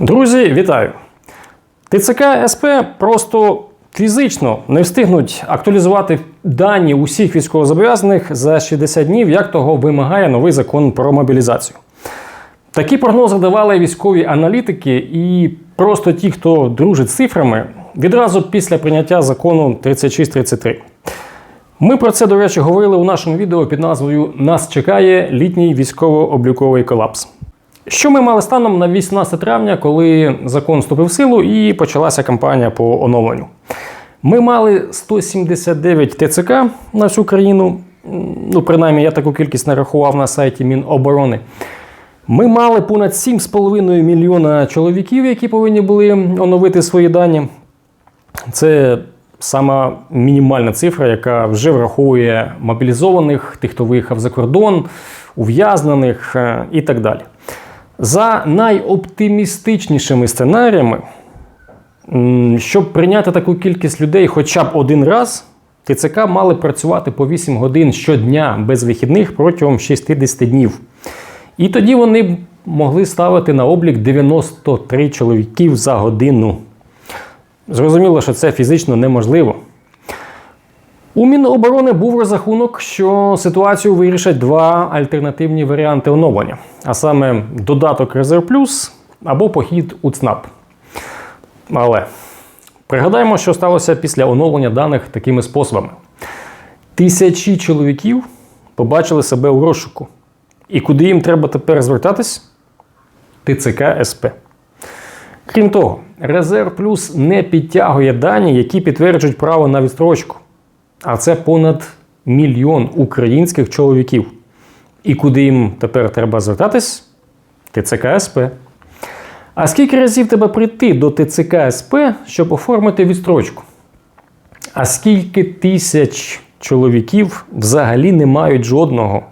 Друзі, вітаю! ТЦК СП просто фізично не встигнуть актуалізувати дані усіх військовозобов'язаних за 60 днів, як того вимагає новий закон про мобілізацію. Такі прогнози давали військові аналітики, і просто ті, хто дружить з цифрами, відразу після прийняття закону 3633. Ми про це, до речі, говорили у нашому відео під назвою Нас чекає літній військово-обліковий колапс. Що ми мали станом на 18 травня, коли закон вступив в силу і почалася кампанія по оновленню? Ми мали 179 ТЦК на всю країну. Ну, принаймні, я таку кількість нарахував на сайті Міноборони. Ми мали понад 7,5 мільйона чоловіків, які повинні були оновити свої дані. Це сама мінімальна цифра, яка вже враховує мобілізованих, тих, хто виїхав за кордон, ув'язнених е, і так далі. За найоптимістичнішими сценаріями, щоб прийняти таку кількість людей хоча б один раз, ТЦК мали працювати по 8 годин щодня без вихідних протягом 60 днів. І тоді вони могли ставити на облік 93 чоловіків за годину. Зрозуміло, що це фізично неможливо. У Міноборони був розрахунок, що ситуацію вирішать два альтернативні варіанти оновлення, а саме додаток Резерв Плюс або похід у ЦНАП. Але пригадаємо, що сталося після оновлення даних такими способами. Тисячі чоловіків побачили себе у розшуку. І куди їм треба тепер звертатись? ТЦК СП. Крім того, Резерв Плюс не підтягує дані, які підтверджують право на відстрочку. А це понад мільйон українських чоловіків. І куди їм тепер треба звертатись? ТЦК СП. А скільки разів треба прийти до ТЦК СП, щоб оформити відстрочку? А скільки тисяч чоловіків взагалі не мають жодного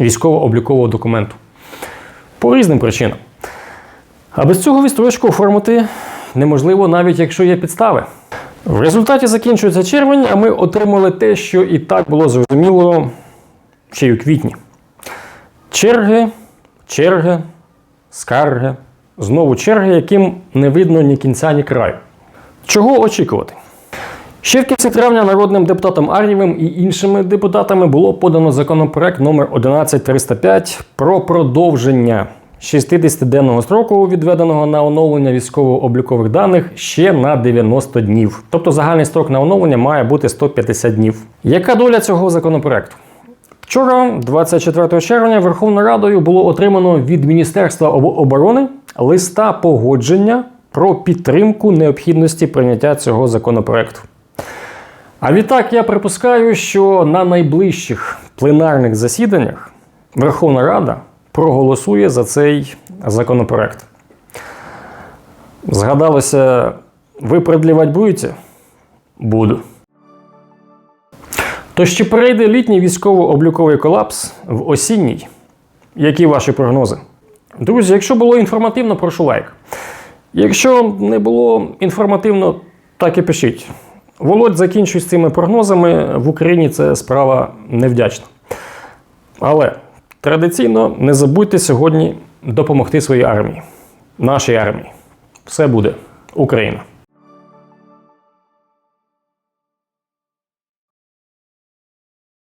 військово-облікового документу? По різним причинам. А без цього відстрочку оформити неможливо, навіть якщо є підстави. В результаті закінчується червень, а ми отримали те, що і так було зрозуміло ще й у квітні. Черги, черги, скарги, знову черги, яким не видно ні кінця, ні краю. Чого очікувати? Ще в кінці травня народним депутатом Ар'євим і іншими депутатами було подано законопроект номер 11305 про продовження 60-денного строку, відведеного на оновлення військово-облікових даних ще на 90 днів. Тобто загальний строк на оновлення має бути 150 днів. Яка доля цього законопроекту? Вчора, 24 червня, Верховною Радою було отримано від Міністерства оборони листа погодження про підтримку необхідності прийняття цього законопроекту. А відтак я припускаю, що на найближчих пленарних засіданнях Верховна Рада проголосує за цей законопроект. Згадалося, ви продлівати будете? Буду. То чи перейде літній військово-обліковий колапс в осінній? Які ваші прогнози? Друзі, якщо було інформативно, прошу лайк. Якщо не було інформативно, так і пишіть. Володь закінчуй з цими прогнозами. В Україні це справа невдячна. Але традиційно не забудьте сьогодні допомогти своїй армії, нашій армії. Все буде Україна!